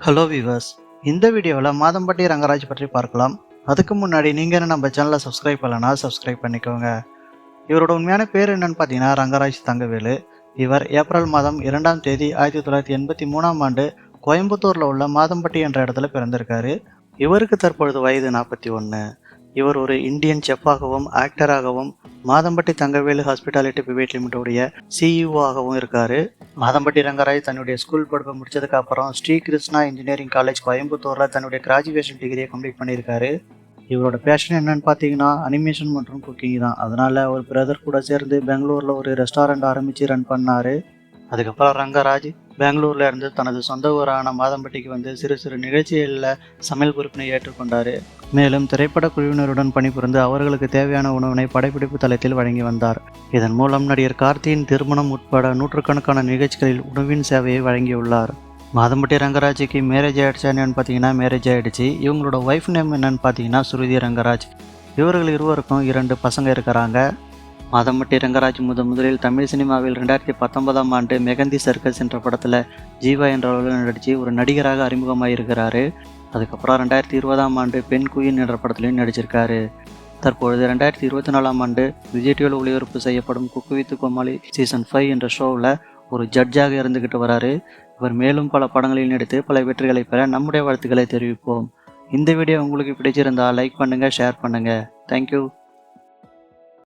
Hello viewers இந்த வீடியோவில் மாதம்பட்டி ரங்கராஜ் பற்றி பார்க்கலாம். அதுக்கு முன்னாடி நீங்கள் என்ன நம்ம சேனலை சப்ஸ்கிரைப் பண்ணலனா சப்ஸ்கிரைப் பண்ணிக்கோங்க. இவரோட உண்மையான பேர் என்னன்னு பார்த்தீங்கன்னா ரங்கராஜ் தங்கவேலு. இவர் ஏப்ரல் மாதம் இரண்டாம் தேதி ஆயிரத்தி தொள்ளாயிரத்தி எண்பத்தி மூணாம் ஆண்டு கோயம்புத்தூரில் உள்ள மாதம்பட்டி என்ற இடத்துல பிறந்திருக்காரு. இவருக்கு தற்பொழுது வயது நாற்பத்தி ஒன்று இவர் ஒரு இந்தியன் செஃப்பாகவும் ஆக்டராகவும் மாதம்பட்டி தங்கவேலு ஹாஸ்பிட்டாலிட்டி பிரைவேட் லிமிட்டோடைய சிஇஓ ஆகவும் இருக்காரு. மாதம்பட்டி ரங்கராஜ் தன்னுடைய ஸ்கூல் படிப்பை முடிச்சதுக்கு அப்புறம் ஸ்ரீ கிருஷ்ணா இன்ஜினியரிங் காலேஜ் கோயம்புத்தூரில் தன்னுடைய கிராஜுவேஷன் டிகிரியை கம்ப்ளீட் பண்ணியிருக்காரு. இவரோட பேஷன் என்னன்னு பார்த்தீங்கன்னா அனிமேஷன் மற்றும் குக்கிங் தான். அதனால ஒரு பிரதர் கூட சேர்ந்து பெங்களூரில் ஒரு ரெஸ்டாரண்ட் ஆரம்பித்து ரன் பண்ணார். அதுக்கப்புறம் ரங்கராஜ் பெங்களூர்ல இருந்து தனது சொந்த ஊரான மாதம்பட்டிக்கு வந்து சிறு சிறு நிகழ்ச்சிகளில் சமையல் குறிப்பினை ஏற்றுக்கொண்டார். மேலும் திரைப்பட குழுவினருடன் பணிபுரிந்து அவர்களுக்கு தேவையான உணவினை படப்பிடிப்பு தளத்தில் வழங்கி வந்தார். இதன் மூலம் நடிகர் கார்த்தியின் திருமணம் உட்பட நூற்றுக்கணக்கான நிகழ்ச்சிகளில் உணவின் சேவையை வழங்கியுள்ளார். மாதம்பட்டி ரங்கராஜுக்கு மேரேஜ் ஆயிடுச்சா என்னன்னு பார்த்தீங்கன்னா மேரேஜ் ஆயிடுச்சு. இவங்களோட ஒய்ஃப் நேம் என்னன்னு பார்த்தீங்கன்னா சுருதி ரங்கராஜ். இவர்கள் இருவருக்கும் இரண்டு பசங்க இருக்கிறாங்க. மாதம்பட்டி ரங்கராஜ் முத முதலில் தமிழ் சினிமாவில் ரெண்டாயிரத்தி பத்தொன்பதாம் ஆண்டு மெகந்தி சர்க்கஸ் என்ற படத்தில் ஜீவா என்ற அளவில் நடித்து ஒரு நடிகராக அறிமுகமாயிருக்கிறாரு. அதுக்கப்புறம் ரெண்டாயிரத்தி இருபதாம் ஆண்டு பெண் குயின் என்ற படத்துலையும் நடிச்சிருக்காரு. தற்பொழுது ரெண்டாயிரத்தி இருபத்தி நாலாம் ஆண்டு விஜய் டிவியில் ஒளிபரப்பு செய்யப்படும் cook with Komali season five என்ற ஷோவில் ஒரு ஜட்ஜாக இருந்துக்கிட்டு வராரு. இவர் மேலும் பல படங்களில் நடித்து பல வெற்றிகளை பெற நம்முடைய வாழ்த்துக்களை தெரிவிப்போம். இந்த வீடியோ உங்களுக்கு பிடிச்சிருந்தால் லைக் பண்ணுங்கள் ஷேர் பண்ணுங்கள் தேங்க்யூ